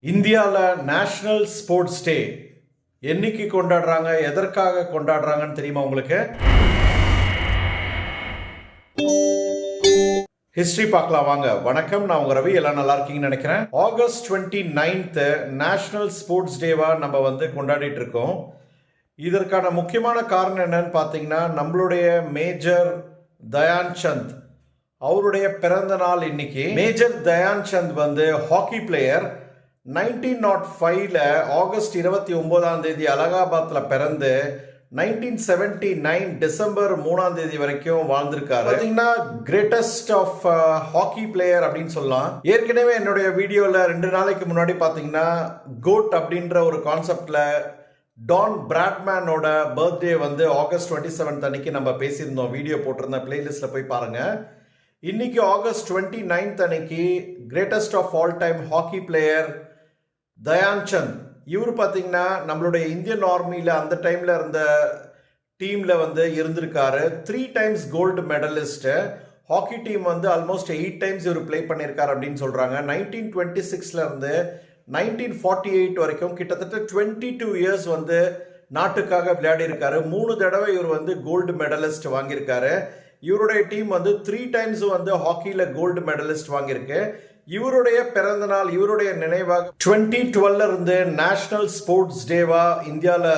இந்தியாவில் national sports day என்னைக்கு கொண்டாடுறாங்க எதற்காக கொண்டாடுறாங்கன்னு தெரியுமா உங்களுக்கு? ஹிஸ்டரி பார்க்கலாம் வாங்க. வணக்கம் நான் உங்க ரவி. எல்லாம் நல்லா இருக்கீங்கன்னு நினைக்கிறேன். August twenty ninth national sports டேவா நம்ம வந்து கொண்டாடிட்டு இருக்கோம். இதற்கான முக்கியமான காரணம் என்னன்னு பார்த்தீங்கன்னா நம்மளுடைய மேஜர் தயான் சந்த். அவருடைய பிறந்த நாள் இன்னைக்கு. மேஜர் தயான் சந்த் வந்து ஹாக்கி பிளேயர் நைன்டீன் நாட் ஃபைவ்ல ஆகஸ்ட் இருபத்தி ஒன்பதாம் தேதி அலகாபாத்தில் பிறந்து நைன்டீன் செவன்டி நைன் டிசம்பர் மூணாம் தேதி வரைக்கும் வாழ்ந்திருக்காரு. பார்த்தீங்கன்னா கிரேட்டஸ்ட் ஆஃப் ஹாக்கி பிளேயர் அப்படின்னு சொல்லலாம். ஏற்கனவே என்னுடைய வீடியோவில் ரெண்டு நாளைக்கு முன்னாடி பார்த்தீங்கன்னா கோட் அப்படின்ற ஒரு கான்செப்டில் டான் பிராட்மேனோட பர்த்டே வந்து ஆகஸ்ட் டுவெண்ட்டி செவன்த் அன்னைக்கு நம்ம பேசியிருந்தோம். வீடியோ போட்டிருந்த பிளேலிஸ்ட்டில் போய் பாருங்கள் இன்னைக்கு ஆகஸ்ட் டுவெண்ட்டி நைன்த் அன்னைக்கு greatest of all time hockey player Dhyan Chand. இவர் பார்த்தீங்கன்னா நம்மளுடைய இந்தியன் ஆர்மியில் அந்த டைமில் இருந்த டீமில் வந்து இருந்திருக்காரு. Three times gold medalist hockey team வந்து ஆல்மோஸ்ட் எயிட் டைம்ஸ் இவர் ப்ளே பண்ணியிருக்காரு அப்படின்னு சொல்கிறாங்க நைன்டீன் டுவெண்ட்டி சிக்ஸ்லேருந்து நைன்டீன் ஃபார்ட்டி எயிட் வரைக்கும் கிட்டத்தட்ட டுவெண்ட்டி டூ இயர்ஸ் வந்து நாட்டுக்காக விளையாடி இருக்காரு மூணு தடவை இவர் வந்து கோல்டு மெடலிஸ்ட் வாங்கியிருக்காரு. இவருடைய டீம் வந்து த்ரீ டைம்ஸ் வந்து ஹாக்கியில் கோல்டு மெடலிஸ்ட் வாங்கியிருக்கு. இவருடைய பிறந்த நாள் இவருடைய நினைவாக டுவெண்ட்டி டுவெல்ல இருந்து நேஷனல் ஸ்போர்ட்ஸ் டேவா இந்தியாவில்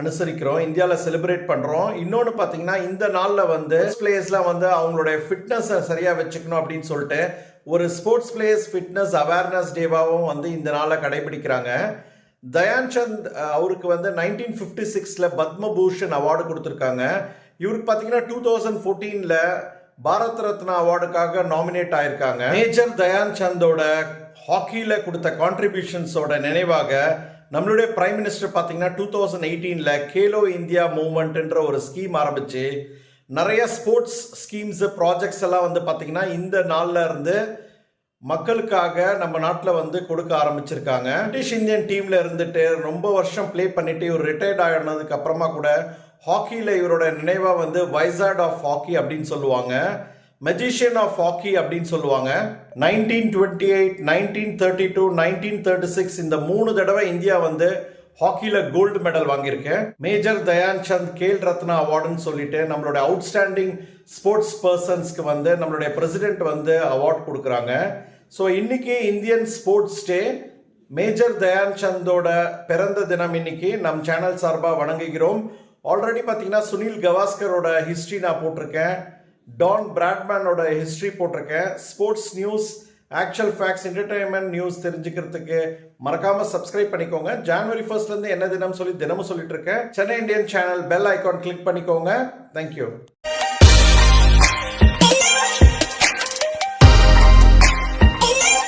அனுசரிக்கிறோம் இந்தியாவில் செலிப்ரேட் பண்ணுறோம் இன்னொன்று பார்த்தீங்கன்னா இந்த நாளில் வந்து பிளேயர்ஸ்லாம் வந்து அவங்களுடைய ஃபிட்னஸை சரியாக வச்சுக்கணும் அப்படின்னு சொல்லிட்டு ஒரு ஸ்போர்ட்ஸ் பிளேயர்ஸ் ஃபிட்னஸ் அவேர்னஸ் டேவாகவும் வந்து இந்த நாளை கடைபிடிக்கிறாங்க. தயான் சந்த் அவருக்கு வந்து நைன்டீன் ஃபிஃப்டி சிக்ஸில் பத்மபூஷன் அவார்டு கொடுத்துருக்காங்க. இவருக்கு பார்த்தீங்கன்னா டூ தௌசண்ட் ஃபோர்டீனில் பாரத் ரத்னா அவார்டுக்காக நாமினேட் ஆயிருக்காங்க. மேஜர் தயான் சந்தோட ஹாக்கியில் கொடுத்த கான்ட்ரிபியூஷன்ஸோட நினைவாக நம்மளுடைய பிரைம் மினிஸ்டர் பார்த்தீங்கன்னா டூ தௌசண்ட் எயிட்டீனில் கேலோ இந்தியா மூவ்மெண்ட்ன்ற ஒரு ஸ்கீம் ஆரம்பித்து நிறைய ஸ்போர்ட்ஸ் ஸ்கீம்ஸ் ப்ராஜெக்ட்ஸ் எல்லாம் வந்து பார்த்தீங்கன்னா இந்த நாளில் இருந்து மக்களுக்காக நம்ம நாட்டில் வந்து கொடுக்க ஆரம்பிச்சிருக்காங்க. பிரிட்டிஷ் இந்தியன் டீமில் இருந்துட்டு ரொம்ப வருஷம் ப்ளே பண்ணிட்டு ஒரு ரிட்டையர்ட் ஆகினதுக்கு அப்புறமா கூட ஹாக்கியில் இவரோட நினைவாக வந்து வைசார்ட் ஆஃப் ஹாக்கி அப்படின்னு சொல்லுவாங்க. மெஜிஷியன் ஆஃப் ஹாக்கி அப்படின்னு சொல்லுவாங்க. Nineteen twenty eight nineteen thirty two nineteen thirty six இந்த மூணு தடவை இந்தியா வந்து ஹாக்கியில் கோல்டு மெடல் வாங்கியிருக்கேன். மேஜர் தயான் சந்த் கேல் ரத்னா அவார்டுன்னு சொல்லிட்டு நம்மளுடைய அவுட்ஸ்டாண்டிங் ஸ்போர்ட்ஸ் பர்சன்ஸ்க்கு வந்து நம்மளுடைய பிரசிடென்ட் வந்து அவார்ட் கொடுக்குறாங்க. ஸோ இன்னைக்கு Indian sports day major Dhyan சந்தோட பிறந்த தினம் இன்னைக்கு. நம் சேனல் சார்பாக வணங்குகிறோம். ஆல்ரெடி பார்த்தீங்கன்னா சுனில் கவாஸ்கரோட ஹிஸ்ட்ரி நான் போட்டிருக்கேன். டான் பிராட்மேனோட ஹிஸ்ட்ரி போட்டிருக்கேன். Sports news actual facts entertainment news தெரிஞ்சுக்கிறதுக்கு மறக்காம சப்ஸ்கிரைப் பண்ணிக்கோங்க. ஜான்வரி ஃபர்ஸ்ட்லேருந்து என்ன தினம் சொல்லி தினமும் சொல்லிட்டு இருக்கேன். Chennai Indian channel bell icon click பண்ணிக்கோங்க. Thank you